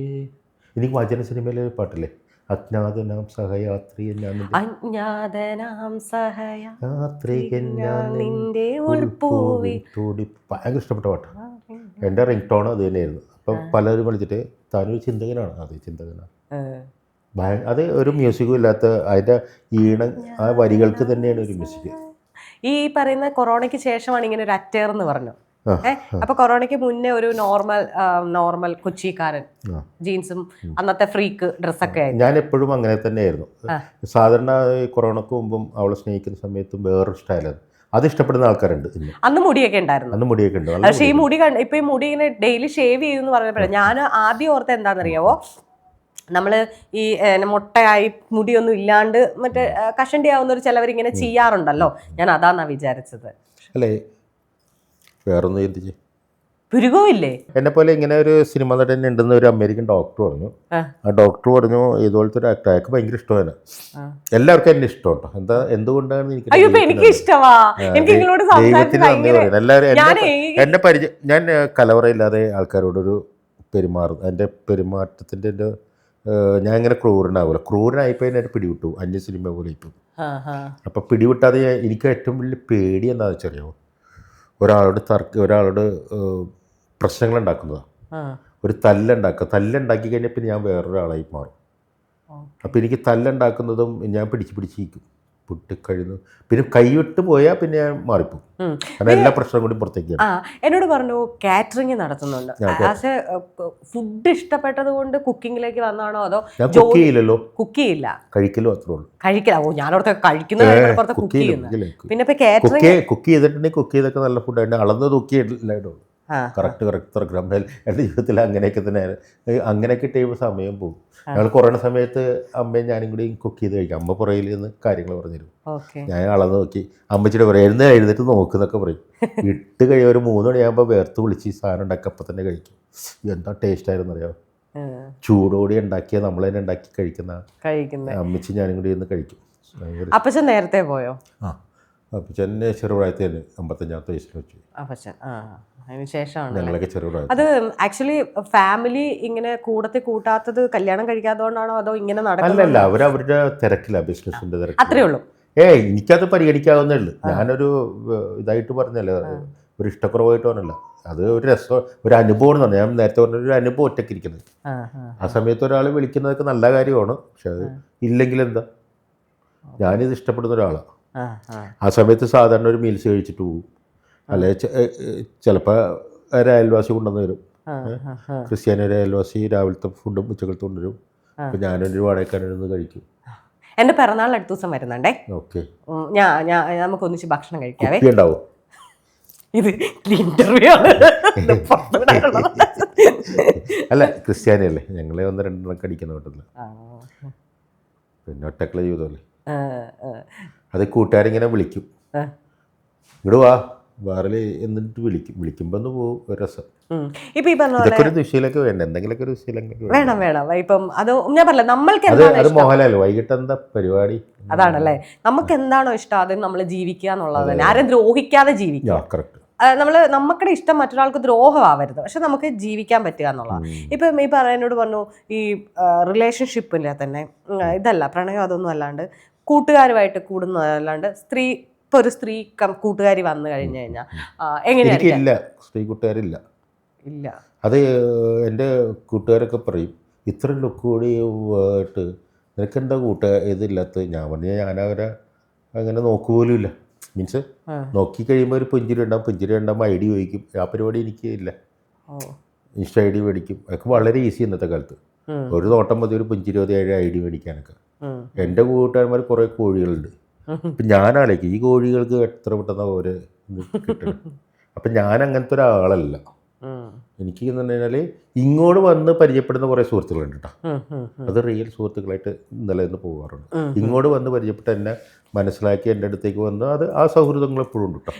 എനിക്ക് വചന സിനിമയിലെ ഒരു പാട്ടില്ലേ? അജ്ഞാതനാം സഹയാത്രി ഞാൻ നിന്റെ അജ്ഞാതനാം സഹയ യാത്രികൻ ഞാൻ നിന്റെ ഉൾപ്പൂവി തോടി ഭയങ്കര ഇഷ്ടപ്പെട്ട പാട്ട്. എന്റെ റിംഗ് ടോൺ അത് തന്നെയായിരുന്നു. അപ്പം പലരും വിളിച്ചിട്ട് താനൊരു ചിന്തകനാണ്. അതെ ചിന്തകനാണ്. ഭയ അത് ഒരു മ്യൂസിക്കും ഇല്ലാത്ത അതിന്റെ ഈണം ആ വരികൾക്ക് തന്നെയാണ് ഒരു മ്യൂസിക് ഈ പറയുന്ന കൊറോണയ്ക്ക് ശേഷമാണ് ഇങ്ങനെ ഒരു അറ്റേർന്ന് പറഞ്ഞു ആ, ഏ അപ്പൊ കൊറോണയ്ക്ക് മുന്നേ ഒരു നോർമൽ നോർമൽ കൊച്ചിക്കാരൻ ജീൻസും അന്നത്തെ ഫ്രീക്ക് ഡ്രസ്സൊക്കെ ഞാൻ എപ്പോഴും അങ്ങനെ തന്നെയായിരുന്നു. സാധാരണ കൊറോണക്ക് മുമ്പും അവളെ സ്നേഹിക്കുന്ന സമയത്തും വേറൊരു സ്റ്റൈലാണ് അത് ഇഷ്ടപ്പെടുന്ന ആൾക്കാരുണ്ട് അന്ന് മുടിയൊക്കെ ഉണ്ടായിരുന്നു. അന്ന് മുടിയൊക്കെ ഉണ്ട്. പക്ഷേ ഈ മുടി ഇപ്പൊ ഈ മുടി ഇങ്ങനെ ഡെയിലി ഷേവ് ചെയ്തെന്ന് പറഞ്ഞപ്പോഴേ ഞാൻ ആദ്യം ഓർത്ത എന്താണെന്നറിയാവോ? നമ്മൾ ഈ മുട്ടയായി മുടിയൊന്നും ഇല്ലാണ്ട് മറ്റേ കഷണ്ടി ആവുന്ന ഒരു ചിലവരിങ്ങനെ ചെയ്യാറുണ്ടല്ലോ. ഞാൻ അതാന്നാ വിചാരിച്ചത്. അല്ലേ വേറൊന്നും ചിന്തിച്ച്. ചെയ്യേ എന്നെ പോലെ ഇങ്ങനെ ഒരു സിനിമ നടൻ ഉണ്ടെന്ന് ഒരു അമേരിക്കൻ ഡോക്ടർ പറഞ്ഞു. ആ. ഡോക്ടർ പറഞ്ഞു ഇതുപോലത്തെ ഒരു ആക്ടർ അയാൾക്ക് ഭയങ്കര ഇഷ്ടമാണ്. എല്ലാവർക്കും എന്നെ ഇഷ്ടം കേട്ടോ എന്താ എന്തുകൊണ്ടാണ് എനിക്ക് എനിക്ക് ഇഷ്ടമാ എനിക്ക് നിങ്ങളോട് സംസാരിച്ച് ദൈവത്തിന് നന്ദി ഭയങ്കര പറയുന്നു എല്ലാവരും എന്നെ പരിചയം ഞാൻ കലവറയില്ലാതെ ആൾക്കാരോടൊരു പെരുമാറും എന്റെ പെരുമാറ്റത്തിന്റെ എന്റെ ഞാൻ ഇങ്ങനെ ക്രൂരനാവില്ല ക്രൂരനായിപ്പോൾ എന്നെ പിടിവിട്ടു. അന്യ സിനിമ പോലെ ഇപ്പം. ആ. പിടിവിട്ടാതെ എനിക്ക് ഏറ്റവും വലിയ പേടി എന്താണെന്ന് വെച്ചറിയോ? ഒരാളോട് തർക്ക ഒരാളോട് പ്രശ്നങ്ങൾ ഉണ്ടാക്കുന്നതാണ്. ഒരു തല്ലുണ്ടാക്കുക തല്ലുണ്ടാക്കി കഴിഞ്ഞാൽ പിന്നെ ഞാൻ വേറൊരാളായി മാറും. അപ്പോൾ എനിക്ക് തല്ലുണ്ടാക്കുന്നതും ഞാൻ പിടിച്ച് പിടിച്ചിരിക്കും പൊട്ടിക്കഴിഞ്ഞു പിന്നെ കൈവിട്ട് പോയാൽ പിന്നെ ഞാൻ മാറിപ്പോകും. കാരണം എല്ലാ പ്രശ്നം കൂടി പുറത്തേക്ക് ആ എന്നോട് പറഞ്ഞു കാറ്ററിംഗ് നടത്തുന്നുണ്ട്. ആസ് എ ഫുഡ് ഇഷ്ടപ്പെട്ടത് കൊണ്ട് കുക്കിങ്ങിലേക്ക് വന്നാണോ അതോ ഞാൻ കുക്ക് ചെയ്യില്ലല്ലോ കുക്ക് ചെയ്യില്ല കഴിക്കലോ അത്രേ ഉള്ളൂ. കഴിക്കില്ല ഓ ഞാനോടത്തെ കഴിക്കുന്ന കാര്യങ്ങൾ പുറത്ത് കുക്ക് കുക്ക് പിന്നെ ഇപ്പൊ കാറ്ററിംഗ് കുക്ക് കുക്ക് ചെയ്തിട്ടുണ്ടെങ്കിൽ കുക്ക് ചെയ്തൊക്കെ നല്ല ഫുഡ്. അളന്ന് തൂക്കി ഇല്ലായിട്ടുള്ളൂ ആ കറക്റ്റ് കറക്റ്റ് ഗ്രാം എന്റെ ജീവിതത്തിൽ അങ്ങനെയൊക്കെ തന്നെ അങ്ങനെയൊക്കെ ടൈം സമയം പോകും ഞങ്ങൾ കൊറോണ സമയത്ത് അമ്മയും ഞാനും കൂടി കുക്ക് ചെയ്ത് കഴിക്കും. അമ്മ പുറയിൽ നിന്ന് കാര്യങ്ങൾ പറഞ്ഞുതരും ഞാൻ അളന്ന് നോക്കി. അമ്മച്ചിയുടെ പറയും എഴുന്ന എഴുന്നേറ്റ് നോക്കുന്നൊക്കെ പറയും. ഇട്ട് കഴിയും. ഒരു മൂന്ന് മണിയാകുമ്പോൾ വേർത്ത് വിളിച്ച് ഈ സാധനം ഉണ്ടാക്കി അപ്പം തന്നെ കഴിക്കും. എന്താ ടേസ്റ്റ് ആയിരുന്നു അറിയാം? ചൂടോടെ ഉണ്ടാക്കിയ നമ്മൾ തന്നെ ഉണ്ടാക്കി കഴിക്കുന്ന അമ്മച്ചി ഞാനും കൂടി ഇന്ന് കഴിക്കും. അപ്പച്ചൻ നേരത്തെ പോയോ? ആ അപ്പച്ചൻ ചെറുപ്രായത്തിൽ അമ്പത്തഞ്ചാമത്തെ വയസ്സിൽ വെച്ചു. അപ്പച്ചൻ ആ. അതിന് ശേഷമാണ്. ഞങ്ങളൊക്കെ അത് ആക്ച്വലി ഫാമിലി ഇങ്ങനെ കൂടത്തി കൂട്ടാത്തത് കല്യാണം കഴിക്കാത്തതുകൊണ്ടാണോ അതോ ഇങ്ങനെ നടക്കുന്നത്? അല്ലല്ല അവർ അവരുടെ തിരക്കില്ല ബിസിനസിന്റെ തിരക്ക് അത്രേ ഉള്ളൂ. ഏ എനിക്കത് പരിഗണിക്കാവുന്നേ ഉള്ളൂ. ഞാനൊരു ഇതായിട്ട് പറഞ്ഞല്ലേ ഒരു ഇഷ്ടക്കുറവായിട്ട് പറഞ്ഞല്ല. അത് ഒരു രസം ഒരു അനുഭവം എന്നാണ് ഞാൻ നേരത്തെ പറഞ്ഞ ഒരു അനുഭവം ഒറ്റയ്ക്ക് ഇരിക്കുന്നത്. ആ, സമയത്ത് ഒരാൾ വിളിക്കുന്നതൊക്കെ നല്ല കാര്യമാണ് പക്ഷെ അത് ഇല്ലെങ്കിൽ എന്താ? ഞാനിത് ഇഷ്ടപ്പെടുന്ന ഒരാളാണ്. ആ സമയത്ത് സാധാരണ ഒരു മീൽസ് കഴിച്ചിട്ട് പോകും അല്ലെ ചിലപ്പോൾ ഒരു അയൽവാസി കൊണ്ടുവന്ന് തരും. ക്രിസ്ത്യാനി ഒരു അയൽവാസി രാവിലത്തെ ഫുഡും ഉച്ചകളത്തും കൊണ്ടുവരും. അപ്പം ഞാനൊരു വാടകക്കാനിരുന്ന് കഴിക്കും. എന്റെ പിറന്നാൾ അടുത്ത ദിവസം വരുന്നുണ്ടേ. ഓക്കെ. ഞാൻ ഞാൻ നമുക്ക് ഒന്നിച്ച് ഭക്ഷണം കഴിക്കാവേ. ഉണ്ടാവും ഇത് ഇന്റർവ്യൂ അല്ല ക്രിസ്ത്യാനി അല്ലേ ഞങ്ങളെ ഒന്ന് രണ്ടെണ്ണം കടിക്കുന്ന വീട്ടിൽ പിന്നെ ഒറ്റക്കള ജീവിതമല്ലേ? അത് കൂട്ടുകാരിങ്ങനെ വിളിക്കും. ഇങ്ങോട്ട് വാ. വേറെ എന്നിട്ട് വിളിക്കും. വിളിക്കുമ്പോൾ ഒന്ന് പോകും രസം. ഇപ്പൊ ഈ പറഞ്ഞ പോലെ ഇതൊക്കെ ഒരു ദുശീലൊക്കെ വേണ്ട? എന്തെങ്കിലുമൊക്കെ ഒരു ദുശീലൊക്കെ വേണം വേണം. ഇപ്പം അത് ഞാൻ പറഞ്ഞില്ല നമ്മൾക്ക് അത് എന്താണ് അത് ഇഷ്ടം? മോഹൻലാൽ വൈകിട്ട് എന്താ പരിപാടി? അതാണല്ലേ. നമുക്ക് എന്താണോ ഇഷ്ടം അത് നമ്മൾ ജീവിക്കുക എന്നുള്ളത് തന്നെ. ആരും ദ്രോഹിക്കാതെ ജീവിക്കുക. കറക്റ്റ് നമ്മൾ നമുക്കുടെ ഇഷ്ടം മറ്റൊരാൾക്ക് ദ്രോഹമാവരുത്. പക്ഷെ നമുക്ക് ജീവിക്കാൻ പറ്റുക എന്നുള്ളതാണ് ഇപ്പം ഈ പറയുന്നോട് പറഞ്ഞു ഈ റിലേഷൻഷിപ്പിലെ തന്നെ ഉം, ഇതല്ല പ്രണയം അതൊന്നും അല്ലാണ്ട് കൂട്ടുകാരുമായിട്ട് കൂടുന്നതല്ലാണ്ട് സ്ത്രീ ഇപ്പൊ ഒരു സ്ത്രീ കൂട്ടുകാരി വന്നു കഴിഞ്ഞു കഴിഞ്ഞാൽ എങ്ങനെയായിരിക്കും? സ്ത്രീ കൂട്ടുകാരില്ല. ഇല്ല. അത് എന്റെ കൂട്ടുകാരൊക്കെ പറയും ഇത്ര ലുക്ക് കൂടി ആയിട്ട് നിനക്ക് എന്താ കൂട്ട ഇതില്ലാത്ത ഞാൻ പറഞ്ഞ ഞാനവരെ അങ്ങനെ നോക്കുപോലും ഇല്ല മീൻസ് നോക്കി കഴിയുമ്പോൾ ഒരു പുഞ്ചിരി ഉണ്ടാവും പുഞ്ചിരി ഉണ്ടാകുമ്പോൾ ഐ ഡി ചോദിക്കും ആ പരിപാടി എനിക്ക് ഇല്ല. ഇൻസ്റ്റ ഐ ഡി മേടിക്കും. അതൊക്കെ വളരെ ഈസി ഇന്നത്തെ കാലത്ത്. ഒരു നോട്ടം മതി ഒരു പുഞ്ചിരി മതി ഐ ഡി മേടിക്കാനൊക്കെ. എന്റെ കൂട്ടുകാരന്മാർ കുറേ കോഴികളുണ്ട്. അപ്പം ഞാനാലേക്ക് ഈ കോഴികൾക്ക് എത്ര പെട്ടെന്ന് ഓര് കിട്ടണം? അപ്പം ഞാൻ അങ്ങനത്തെ ഒരാളല്ല. എനിക്ക് എന്ന് പറഞ്ഞു കഴിഞ്ഞാൽ ഇങ്ങോട്ട് വന്ന് പരിചയപ്പെടുന്ന കുറേ സുഹൃത്തുക്കളുണ്ട് കേട്ടോ. അത് റിയൽ സുഹൃത്തുക്കളായിട്ട് ഇന്നലെ നിന്ന് പോകാറുണ്ട് ഇങ്ങോട്ട് വന്ന് പരിചയപ്പെട്ട് എന്നെ മനസ്സിലാക്കി എന്റെ അടുത്തേക്ക് വന്ന് അത് ആ സൗഹൃദങ്ങൾ എപ്പോഴും ഉണ്ട് കേട്ടോ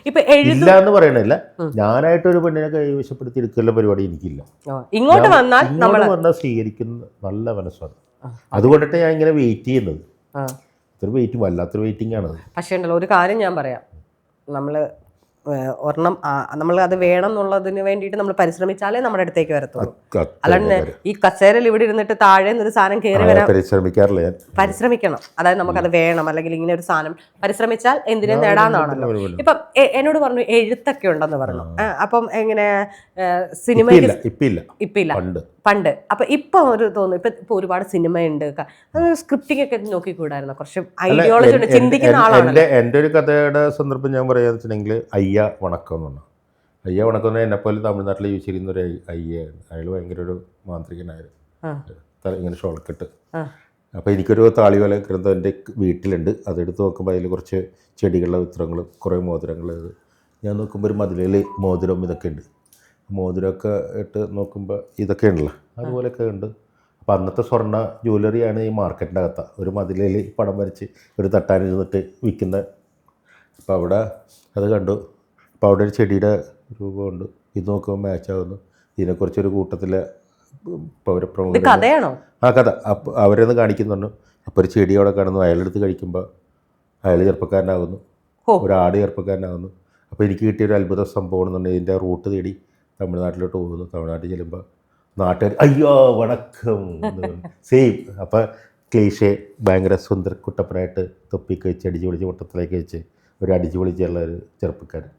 ഇല്ല എന്ന് പറയണില്ല. ഞാനായിട്ട് ഒരു പെണ്ണിനെ കൈവശപ്പെടുത്തി എടുക്കുന്ന പരിപാടി എനിക്കില്ല. ഇങ്ങോട്ട് വന്നാൽ നമ്മൾ ഇങ്ങോട്ട് വന്നാൽ സ്വീകരിക്കുന്ന നല്ല മനസ്സാണ്. അതുകൊണ്ടിട്ട് ഞാൻ ഇങ്ങനെ വെയിറ്റ് ചെയ്യുന്നത്. ഇത്ര വെയിറ്റ് വല്ലാത്തൊരു വെയിറ്റിംഗ് ആണ്. പക്ഷേ ഉണ്ടല്ലോ ഒരു കാര്യം ഞാൻ പറയാം. നമ്മൾ ഒരെണ്ണം നമ്മൾ അത് വേണം എന്നുള്ളതിന് വേണ്ടിയിട്ട് നമ്മൾ പരിശ്രമിച്ചാലേ നമ്മുടെ അടുത്തേക്ക് വരത്തുള്ളൂ. അല്ലാണ്ട് ഈ കസേരയിൽ ഇവിടെ ഇരുന്നിട്ട് താഴെ ഒരു സാധനം കയറി വരാം. പരിശ്രമിക്കാറില്ല പരിശ്രമിക്കണം. അതായത് നമുക്കത് വേണം അല്ലെങ്കിൽ ഇങ്ങനെ ഒരു സാധനം പരിശ്രമിച്ചാൽ എന്തിനും നേടാന്നാണല്ലോ. ഇപ്പൊ എന്നോട് പറഞ്ഞു എഴുത്തൊക്കെ ഉണ്ടെന്ന് പറഞ്ഞു. അപ്പം എങ്ങനെ സിനിമയിൽ ഇപ്പില്ല. ഇപ്പില്ല. പണ്ട്. അപ്പൊ ഇപ്പൊ ഒരു തോന്നുന്നു ഇപ്പൊ ഇപ്പൊ ഒരുപാട് സിനിമയുണ്ട്. അത് സ്ക്രിപ്റ്റിംഗ് ഒക്കെ നോക്കിക്കൂടായിരുന്നു? കുറച്ച് ഐഡിയോളജി ഉണ്ട് ചിന്തിക്കുന്ന ആളാണ് എന്റെ എന്റെ ഒരു കഥയുടെ സന്ദർഭം ഞാൻ പറയാന്ന് വെച്ചിട്ടുണ്ടെങ്കിൽ അയ്യ വണക്കം എന്ന് പറഞ്ഞു. അയ്യ വണക്കം എന്ന് എന്നെ പോലെ തമിഴ്നാട്ടിൽ യൂസ് ചെയ്യുന്ന ഒരു അയ്യായിരുന്നു അയ്യയാണ് അയാൾ ഭയങ്കര ഒരു മാന്ത്രികനായിരുന്നു ഇങ്ങനെ ഷോളക്കെട്ട് ആ. അപ്പോൾ എനിക്കൊരു താളിവല ഗ്രന്ഥം എന്റെ വീട്ടിലുണ്ട്. അതെടുത്ത് നോക്കുമ്പോൾ അതിൽ കുറച്ച് ചെടികളുടെ ചിത്രങ്ങൾ കുറേ മോതിരങ്ങൾ ഞാൻ നോക്കുമ്പോൾ ഒരു മതിലിൽ മോതിരം ഇതൊക്കെ ഉണ്ട്. മോതിരമൊക്കെ ഇട്ട് നോക്കുമ്പോൾ ഇതൊക്കെ ഉണ്ടല്ലോ. അതുപോലെയൊക്കെ ഉണ്ട്. അപ്പോൾ അന്നത്തെ സ്വർണ ജ്വല്ലറിയാണ് ഈ മാർക്കറ്റിന്റെ അകത്ത ഒരു മതിലിൽ പടം വരച്ച് ഒരു തട്ടാനിരുന്നിട്ട് വിൽക്കുന്ന. അപ്പോൾ അവിടെ അത് കണ്ടു. അപ്പോൾ അവിടെ ഒരു ചെടിയുടെ രൂപമുണ്ട്. ഇത് നോക്കുമ്പോൾ മാച്ചാകുന്നു ഇതിനെക്കുറിച്ചൊരു കൂട്ടത്തിലെ പൗരപ്രമുഖ കഥയാണോ? ആ കഥ. അപ്പോൾ അവരൊന്ന് കാണിക്കുന്നുണ്ട്. അപ്പോൾ ഒരു ചെടി അവിടെ കാണുന്നു അയാളെടുത്ത് കഴിക്കുമ്പോൾ അയാൾ ചെറുപ്പക്കാരനാകുന്നു. ഒരാട് ചെറുപ്പക്കാരനാകുന്നു അപ്പോൾ എനിക്ക് കിട്ടിയൊരു അത്ഭുത സംഭവം എന്നുണ്ടെങ്കിൽ ഇതിന്റെ റൂട്ട് തേടി തമിഴ്നാട്ടിലോട്ട് പോകുന്നു. തമിഴ്നാട്ടിൽ ചെല്ലുമ്പോൾ നാട്ടുകാർ അയ്യോ വണക്കം സെയിം അപ്പോൾ ക്ലീഷേ ഭയങ്കര സുന്ദര കുട്ടപ്പനായിട്ട് തൊപ്പിക്ക് വെച്ച് അടിച്ചു പൊളിച്ച് മുട്ടത്തിലേക്ക് വെച്ച് ഒരു അടിച്ചു പൊളിച്ചുള്ള ഒരു ചെറുപ്പക്കാരൻ.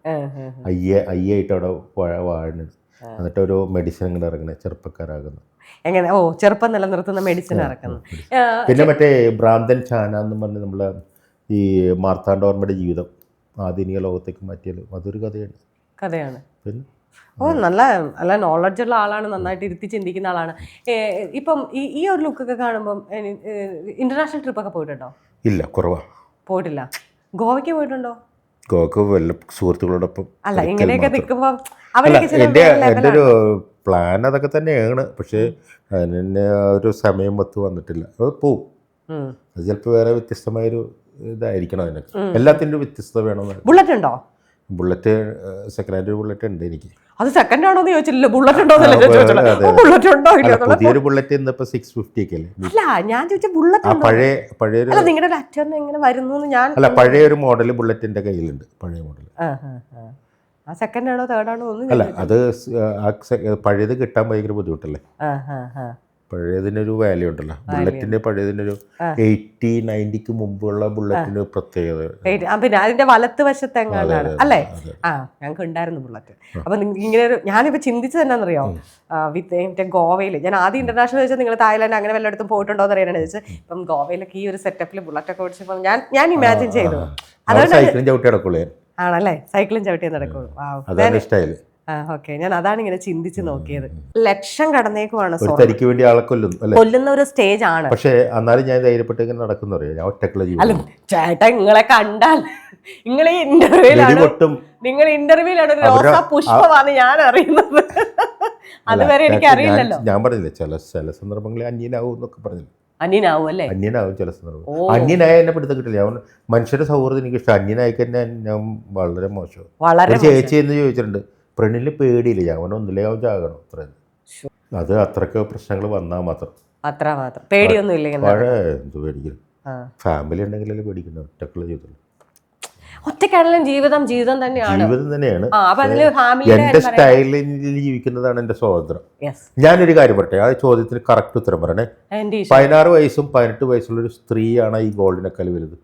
അയ്യ അയ്യായിട്ട് അവിടെ വാഴ വാഴുന്നുണ്ട് എന്നിട്ട് ഒരു മെഡിസിൻ ഇങ്ങനെ ഇറങ്ങണേ ചെറുപ്പക്കാരാകുന്നു. എങ്ങനെ? ഓ ചെറുപ്പം നിലനിർത്തുന്ന മെഡിസിൻ ഇറക്കുന്നു. പിന്നെ മറ്റേ ഭ്രാന്തൻ ചാന എന്ന് പറഞ്ഞ് നമ്മളെ ഈ മാർത്താണ്ഡവർമ്മയുടെ ജീവിതം ആധുനിക ലോകത്തേക്ക് മാറ്റിയാലും അതൊരു കഥയാണ്. കഥയാണ്. പിന്നെ ഓ നല്ല നല്ല നോളജ് ഉള്ള ആളാണ് നന്നായിട്ട് ഇരുത്തി ചിന്തിക്കുന്ന ആളാണ്. ഇപ്പം ഈ ഈ ഒരു ലുക്കൊക്കെ കാണുമ്പം ഇന്റർനാഷണൽ ട്രിപ്പ് ഒക്കെ പോയിട്ടുണ്ടോ? ഇല്ല കുറവാ. പോയിട്ടില്ല. ഗോവയ്ക്ക് പോയിട്ടുണ്ടോ? ഗോവക്ക് വല്ല സുഹൃത്തുക്കളോടൊപ്പം അല്ല ഇങ്ങനെയൊക്കെ നിൽക്കുമ്പോൾ എന്റെ എന്റെ ഒരു പ്ലാൻ അതൊക്കെ തന്നെയാണ്. പക്ഷേ അതിന് ഒരു സമയം ഒത്തു വന്നിട്ടില്ല. അത് പോവും. അത് ചിലപ്പോൾ വേറെ വ്യത്യസ്തമായൊരു ഇതായിരിക്കണം അതിനൊക്കെ. എല്ലാത്തിന്റെ വ്യത്യസ്തത വേണമെന്ന് ബുള്ളറ്റ് ഉണ്ടോ? ബുള്ളറ്റ് സെക്കൻഡ് ബുള്ളറ്റ് ഉണ്ട് എനിക്ക്. അത് സെക്കൻഡ് ആണോ എന്ന് ചോദിച്ചില്ല ബുള്ളറ്റ് ഉണ്ടോ. ബുള്ളറ്റ് ഉണ്ടോ. പുതിയൊരു ബുള്ളറ്റ് ഇന്നിപ്പോ സിക്സ് ഫിഫ്റ്റി ഒക്കെ അല്ലേ? അല്ല ഞാൻ ചോദിച്ച ബുള്ളറ്റ് പഴയ പഴയൊരു അല്ല നിങ്ങളുടെ അച്ഛൻ എങ്ങനെ വരുന്നു എന്ന് ഞാൻ അല്ല പഴയ ഒരു മോഡൽ ബുള്ളറ്റിന്റെ കയ്യിലുണ്ട് പഴയ മോഡൽ ആ, ആ, സെക്കൻഡ് ആണോ തേർഡ് ആണോ ഒന്നും അല്ല അത് പഴയത് കിട്ടാൻ ഭയങ്കര ബുദ്ധിമുട്ടല്ലേ? ആ, ആ, ആ. പഴയതിനൊരു വാല്യൂ ഉണ്ടല്ലോ. ബുള്ളറ്റിന്റെ പഴയതിനൊരു. എയ്റ്റി നയന്റിക്ക് മുമ്പുള്ള ബുള്ളറ്റിന് പ്രത്യേകത. പിന്നെ അതിന്റെ വലത്ത് വശത്തെ അല്ലേ? ആ ഞങ്ങൾക്ക് ഉണ്ടായിരുന്നു ബുള്ളറ്റ് അപ്പൊ ഇങ്ങനെ ഒരു ഞാനിപ്പോ ചിന്തിച്ചത് എന്നാന്നറിയോ? വിത്ത് മറ്റേ ഗോവയിൽ ഞാൻ ആദ്യം ഇന്റർനാഷണൽ വെച്ചാൽ നിങ്ങൾ തായ്ലാൻഡ് അങ്ങനെ വല്ലയിടത്തും പോയിട്ടുണ്ടോ എന്ന് അറിയാനാണ് ചോദിച്ചത് ഇപ്പം ഗോവയിലൊക്കെ ഈ ഒരു സെറ്റപ്പിൽ ബുള്ളറ്റ് ഒക്കെ ഓടിച്ചപ്പോൾ ഞാൻ ഞാൻ ഇമാജിൻ ചെയ്തു. നടക്കുള്ളൂ ആണല്ലേ? സൈക്കിളും ചവിട്ടിയേ നടക്കുള്ളൂ. ഓക്കെ. ഞാൻ അതാണ് ഇങ്ങനെ ചിന്തിച്ച് നോക്കിയത്. ലക്ഷം കടന്നേക്കുവാണ് തനിക്ക് വേണ്ടി ആളെ കൊല്ലും കൊല്ലുന്ന ഒരു സ്റ്റേജ് ആണ് പക്ഷേ എന്നാലും ഞാൻ ധൈര്യപ്പെട്ട് ഇങ്ങനെ നടക്കുന്ന ഞാൻ ഒറ്റക്കുള്ള അല്ല ചേട്ടാ നിങ്ങളെ കണ്ടാൽ നിങ്ങൾ ഈ ഇന്റർവ്യൂലാണ് നിങ്ങൾ ഇന്റർവ്യൂലാണ് റോസാ പുഷ്പമാണ് ഞാൻ അറിയുന്നത്. അതുവരെ എനിക്ക് അറിയില്ലല്ലോ. ഞാൻ പറഞ്ഞില്ല ചില ചില സന്ദർഭങ്ങളിൽ അന്യനാവും എന്നൊക്കെ പറഞ്ഞില്ല? അന്യനാവും അല്ലേ? അന്യനാവും ചില സന്ദർഭം. അന്യനായ എന്നെ പിടുത്തം കിട്ടില്ല. ഞാൻ മനുഷ്യരുടെ സൗഹൃദം എനിക്ക് ഇഷ്ടം അന്യനായി തന്നെ ഞാൻ വളരെ മോശം. വളരെ ചേച്ചി എന്ന് ചോദിച്ചിട്ടുണ്ട്. പെണ്ണിന് പേടിയില്ല. ഞാൻ ഒന്നിലേ അവൻ ചാകണം. അത്ര. അത് അത്രയ്ക്ക് പ്രശ്നങ്ങൾ വന്നാൽ മാത്രം. അത്ര മാത്രം. പേടിയൊന്നും ഇല്ല പഴയ എന്ത് പേടിക്കണം. ഫാമിലി ഉണ്ടെങ്കിലല്ലേ പേടിക്കുന്നത് ഒറ്റക്കുള്ള ജീവിതം. ഒറ്റക്കാണെങ്കിലും ജീവിതം ജീവിതം തന്നെയാണ്. ജീവിതം തന്നെയാണ്. എന്റെ സ്റ്റൈലിൽ ജീവിക്കുന്നതാണ് എന്റെ സ്വാതന്ത്ര്യം. ഞാനൊരു കാര്യം പറയട്ടെ? ആ ചോദ്യത്തിന് കറക്റ്റ് ഉത്തരം പറയണേ. പതിനാറ് വയസ്സും പതിനെട്ട് വയസ്സുള്ള ഒരു സ്ത്രീയാണ് ഈ ഗോൾഡിനേക്കാൾ വലുത്.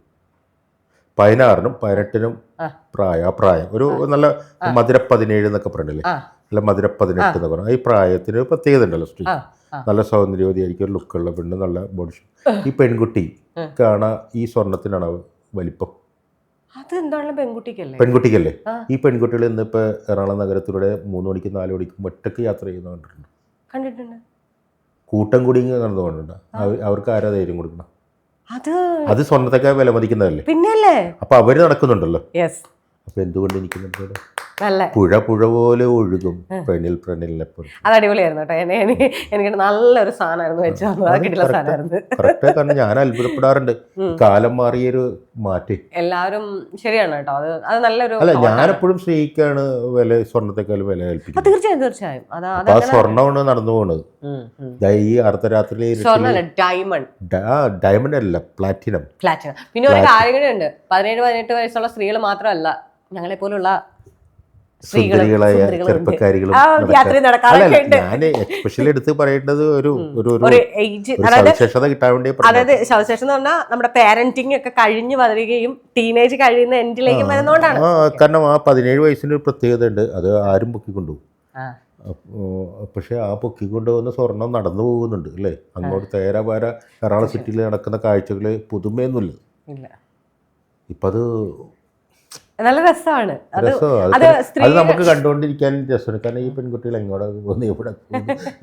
പതിനാറിനും പതിനെട്ടിനും. പ്രായം ആ പ്രായം. ഒരു നല്ല മധുര പതിനേഴ് എന്നൊക്കെ നല്ല അല്ല മധുര പതിനെട്ട് എന്ന് പറഞ്ഞു. ഈ പ്രായത്തിന് പ്രത്യേകത ഉണ്ടല്ലോ സ്ത്രീ നല്ല സൗന്ദര്യവതി നല്ല സൗന്ദര്യവതിയായിരിക്കും ഒരു ലുക്കുള്ള പെണ്ണ് നല്ല ബോഡി ഈ പെൺകുട്ടി കാണാൻ ഈ സ്വർണത്തിനാണ് വലിപ്പം. പെൺകുട്ടിക്കല്ലേ? ഈ പെൺകുട്ടികൾ ഇന്നിപ്പോ എറണാകുളം നഗരത്തിലൂടെ മൂന്ന് മണിക്ക് നാല് മണിക്ക് ഒറ്റയ്ക്ക് യാത്ര ചെയ്യുന്ന കണ്ടിട്ടുണ്ട്. കണ്ടിട്ടുണ്ട്. കൂട്ടം കൂടി നടന്നു കൊണ്ടുണ്ട് അവർക്ക് ആരാ ധൈര്യം കൊടുക്കണം? അത് അത് വിലമതിക്കുന്നതല്ലേ വില മതിക്കുന്നതല്ലേ? പിന്നല്ലേ? അപ്പൊ അവർ നടക്കുന്നുണ്ടല്ലോ. യെസ് അപ്പൊ എന്തുകൊണ്ട് എനിക്ക് നല്ല പുഴ പുഴ പോലെ ഒഴുകും പ്രണിൽ പോലെ. അത് അടിപൊളിയായിരുന്നു കേട്ടോ. എനിക്ക് എനിക്ക് നല്ലൊരു സാധനമായിരുന്നു വെച്ചാൽ കാരണം ഞാൻ അത്ഭുതപ്പെടാറുണ്ട്. കാലം മാറിയൊരു മാറ്റി. എല്ലാവരും ശരിയാണ് കേട്ടോ. അത് അത് നല്ലൊരു അല്ല. ഞാനെപ്പോഴും സ്ത്രീക്കാണ് വില സ്വർണത്തെക്കാൾ വില കൽപ്പിക്കുന്നത് തീർച്ചയായും തീർച്ചയായും. ആ സ്വർണമാണ് നടന്നു. ദാ ഈ അർദ്ധരാത്രിയിലെ ഡയമണ്ട് ഡയമണ്ട് അല്ല പ്ലാറ്റിനം പ്ലാറ്റിനം പിന്നെ ഒരു കാര്യം കൂടെ ഉണ്ട്. പതിനേഴ് പതിനെട്ട് വയസ്സുള്ള സ്ത്രീകൾ മാത്രമല്ല ഞങ്ങളെ പോലുള്ള സുന്ദരികളായ. ചെറുപ്പക്കാരികളും ഞാൻ എക്സ്പെഷ്യലി എടുത്ത് പറയേണ്ടത് ഒരു ഒരു ഒരു ഒരു ഏജ് അതായത് സവിശേഷത കിട്ടാൻ വേണ്ടി അതായത് സവിശേഷം എന്ന് പറഞ്ഞാൽ നമ്മുടെ പാരന്റിങ് ഒക്കെ കഴിഞ്ഞു വരികയും ടീനേജ് കഴിയുന്ന എൻഡിലേക്ക് വരുന്നോണ്ടാണ് കാരണം ആ പതിനേഴ് വയസ്സിന് ഒരു പ്രത്യേകത ഉണ്ട്. അത് ആരും പൊക്കിക്കൊണ്ടുപോകും പക്ഷെ ആ പൊക്കിക്കൊണ്ടുപോകുന്ന സ്വർണം നടന്നു പോകുന്നുണ്ട് അല്ലേ? അങ്ങോട്ട് തേരാപാര എറണാകുളം സിറ്റിയിൽ നടക്കുന്ന കാഴ്ചകൾ പുതുമയൊന്നുമില്ല. ഇല്ല. ഇപ്പം അത് നല്ല രസമാണ്. അത് അത് നമുക്ക് കണ്ടുകൊണ്ടിരിക്കാൻ രസമാണ്. കാരണം ഈ പെൺകുട്ടികൾ എങ്ങോട്ടാ പോകുന്നു? എവിടെ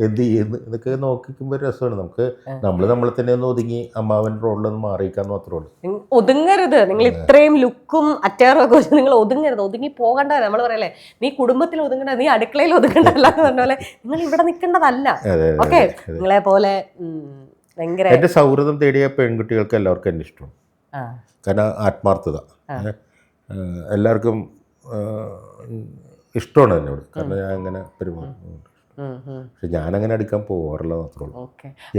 എന്ത് ചെയ്യുന്നു? ഇതൊക്കെ നോക്കിക്കുമ്പോൾ രസമാണ്. നമുക്ക് നമ്മൾ നമ്മളെ തന്നെ ഒന്ന് ഒതുങ്ങി അമ്മാവൻ റോളിലൊന്ന് മാറിയിക്കാൻ മാത്രമേ ഉള്ളൂ. ഒതുങ്ങരുത്. നിങ്ങൾ ഇത്രയും ലുക്കും അറ്റാറും ഒക്കെ വെച്ച് നിങ്ങൾ ഒതുങ്ങരുത്. ഒതുങ്ങി പോകണ്ട. നമ്മൾ പറയല്ലേ നീ കുടുംബത്തിൽ ഒതുങ്ങണ്ട നീ അടുക്കളയിൽ ഒതുങ്ങണ്ടല്ല എന്ന് പറഞ്ഞ പോലെ നിങ്ങൾ ഇവിടെ നിൽക്കേണ്ടതല്ല. ഓക്കെ? നിങ്ങളെ പോലെ ഭയങ്കര എന്റെ സൗഹൃദം തേടിയ പെൺകുട്ടികൾക്ക് എല്ലാവർക്കും എന്നെ ഇഷ്ടമാണ്. കാരണം ആത്മാർത്ഥത. എല്ലാവർക്കും ഇഷ്ടമാണ് എന്നോട് കാരണം ഞാൻ അങ്ങനെ പെരുമാറും. പക്ഷെ ഞാനങ്ങനെ അടിക്കാൻ പോകാറില്ല മാത്രമേ ഉള്ളൂ.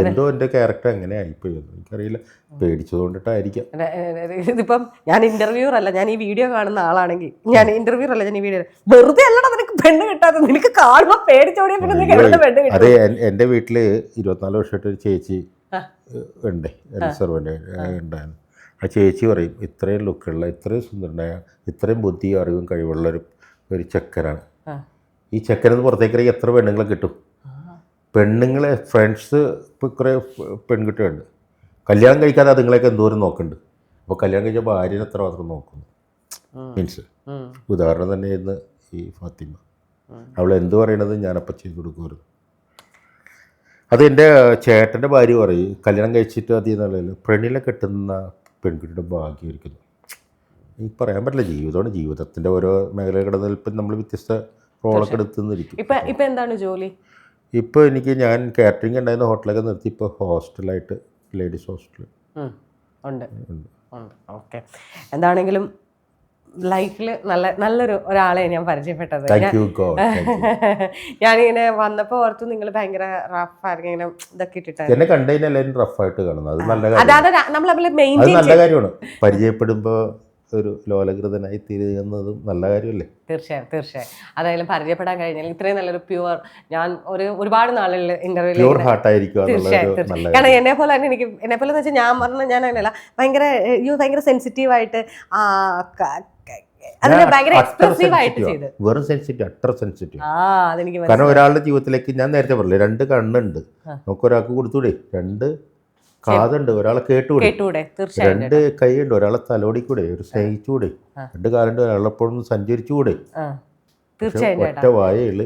എന്തോ എന്റെ ക്യാരക്ടർ അങ്ങനെ ആയിപ്പോയി എനിക്കറിയില്ല. പേടിച്ചതുകൊണ്ടിട്ടായിരിക്കാം. ഇതിപ്പം ഞാൻ ഇന്റർവ്യൂർ അല്ല. ഞാൻ ഈ വീഡിയോ കാണുന്ന ആളാണെങ്കിൽ ഞാൻ ഇന്റർവ്യൂർ അല്ല ഞാൻ ഈ വീഡിയോ വെറുതെ അല്ലടാ നിനക്ക് പെണ്ണ് കിട്ടാതെ നിനക്ക് കാണുമ്പോൾ പേടിച്ചോടിയ പിന്നെ അതെ എന്റെ വീട്ടിൽ ഇരുപത്തിനാല് വർഷമായിട്ട് ഒരു ചേച്ചി ഉണ്ട്. എന്റെ സെർവന്റ് ഉണ്ടായിരുന്നു. ആ ചേച്ചി പറയും ഇത്രയും ലുക്കുള്ള ഇത്രയും സുന്ദരനായ ഇത്രയും ബുദ്ധിയും അറിവും കഴിവുള്ള ഒരു ഒരു ചെക്കനാണ്. ഈ ചെക്കനെന്ന് പുറത്തേക്ക് ഇറങ്ങി എത്ര പെണ്ണുങ്ങളെ കിട്ടും? പെണ്ണുങ്ങളെ ഫ്രണ്ട്സ് ഇപ്പോൾ കുറേ പെൺകുട്ടികളുണ്ട്. കല്യാണം കഴിക്കാതെ അതുങ്ങളെയൊക്കെ എന്തോരം നോക്കുന്നുണ്ട്? അപ്പോൾ കല്യാണം കഴിച്ച ഭാര്യനെ എത്ര മാത്രം നോക്കുന്നു? മീൻസ് ഉദാഹരണം തന്നെ ഇന്ന് ഈ ഫാത്തിമ. അവൾ എന്ത് പറയണത് ഞാനപ്പം ചെയ്ത് കൊടുക്കുമായിരുന്നു. അത് എന്റെ ചേട്ടന്റെ ഭാര്യ പറയും കല്യാണം കഴിച്ചിട്ട് അതിൽ പ്രണീലെ കെട്ടുന്ന പെൺകുട്ടിയുടെ ഭാഗ്യമായിരിക്കുന്നു. ഈ പറയാൻ പറ്റില്ല ജീവിതമാണ് ജീവിതത്തിന്റെ ഓരോ മേഖല കിടന്നതിൽ നമ്മൾ വ്യത്യസ്ത റോളൊക്കെ എടുത്ത് നിന്നിരിക്കും ഇപ്പം ഇപ്പം എന്താണ് ജോലി? ഇപ്പോൾ എനിക്ക് ഞാൻ കാറ്ററിംഗ് ഉണ്ടായിരുന്ന ഹോട്ടലൊക്കെ നിർത്തി ഇപ്പോൾ ഹോസ്റ്റലായിട്ട് ലേഡീസ് ഹോസ്റ്റൽ ഉണ്ട്. ഓക്കെ. എന്താണെങ്കിലും ലൈഫിൽ നല്ല നല്ലൊരു ഒരാളെ ഞാൻ പരിചയപ്പെട്ടത്. ഞാനിങ്ങനെ വന്നപ്പോ ഓർത്തു നിങ്ങൾ ഭയങ്കര റഫായിരിക്കും ഇങ്ങനെ ഇതൊക്കെ എന്നെ എല്ലാവരും റഫായിട്ട് കാണുന്നത് അത് നല്ല കാര്യം അതായത് നമ്മൾ തമ്മിൽ അത് മെയിന്റെയിൻ നല്ല കാര്യമാണ്. പരിചയപ്പെടുമ്പോൾ ഒരു ലോലകൃതനായി തീരുന്നതും നല്ല കാര്യമല്ലേ? തീർച്ചയായും തീർച്ചയായും. അതായാലും പരിചയപ്പെടാൻ കഴിഞ്ഞാൽ ഇത്രയും നല്ലൊരു പ്യുവർ ഞാൻ ഒരു ഒരുപാട് നാളിൽ ഇന്റർവ്യൂ തീർച്ചയായും കാരണം എന്നെ പോലെ തന്നെ എനിക്ക് എന്നെ പോലെ എന്ന് വെച്ചാൽ ഞാൻ പറഞ്ഞ ഞാൻ അങ്ങനെയല്ല. ഭയങ്കര യു ഭയങ്കര സെൻസിറ്റീവ് വെറും സെൻസിറ്റീവ് അത്ര സെൻസിറ്റീവ് കാരണം ഒരാളുടെ ജീവിതത്തിലേക്ക് ഞാൻ നേരത്തെ പറഞ്ഞില്ലേ രണ്ട് കണ്ണുണ്ട്. നമുക്ക് ഒരാൾക്ക് കൊടുത്തൂടെ? രണ്ട് കാതുണ്ട് ഒരാളെ കേട്ടുകൂടെ രണ്ട് കൈയുണ്ട് ഒരാളെ തലോടിക്കൂടെ ഒരു സ്നേഹിച്ചുകൂടെ രണ്ട് കാലുണ്ട് ഒരാളെപ്പോഴും സഞ്ചരിച്ചുകൂടെ ഒറ്റ വായകൾ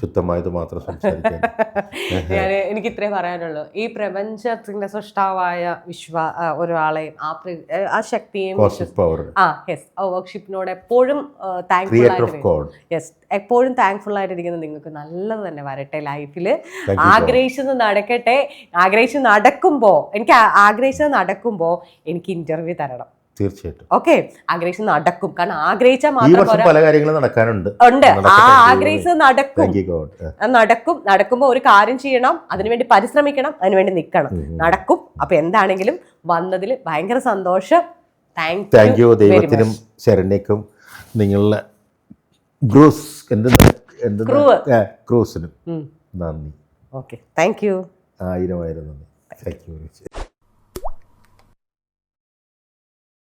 ശുദ്ധമായത് മാത്രം സംസാരിക്കാൻ. ഞാൻ എനിക്ക് ഇത്രേ പറയാനുള്ളൂ. ഈ പ്രപഞ്ചത്തിന്റെ സൃഷ്ടാവായ വിശ്വ ഒരാളെയും ആ ശക്തിയും ആ ശക്തിയെയും ആ യെസ് വർക്ക്ഷിപ്പിനോട് എപ്പോഴും താങ്ക്ഫുൾ ആയിട്ട് യെസ് എപ്പോഴും താങ്ക്ഫുൾ ആയിട്ടിരിക്കുന്ന നിങ്ങൾക്ക് നല്ലത് തന്നെ വരട്ടെ ലൈഫിൽ ആഗ്രഹിച്ചത് നടക്കട്ടെ. ആഗ്രഹിച്ച് നടക്കുമ്പോൾ എനിക്ക് ആഗ്രഹിച്ചത് നടക്കുമ്പോൾ എനിക്ക് ഇന്റർവ്യൂ തരണം. തീർച്ചയായിട്ടും. ഓക്കെ. ആഗ്രഹിച്ച് നടക്കും. കാരണം ആഗ്രഹിച്ചാൽ മാത്രം പല കാര്യങ്ങളും നടക്കാനുണ്ട്. ഉണ്ട്. ആ ആഗ്രഹിച്ച് നടക്കും. നടക്കും. നടക്കുമ്പോൾ ഒരു കാര്യം ചെയ്യണം. അതിനുവേണ്ടി പരിശ്രമിക്കണം. അതിനുവേണ്ടി നിൽക്കണം നടക്കും. അപ്പൊ എന്താണെങ്കിലും വന്നതിൽ ഭയങ്കര സന്തോഷം. താങ്ക് താങ്ക് യു ദൈവത്തിനും ശരണ്യക്കും നിങ്ങളുടെ ഗ്രൂസ്. ക്രൂസിനും. നന്ദി. ഓക്കെ. താങ്ക് യു ആയിരം ആയിരം നന്ദി താങ്ക് യു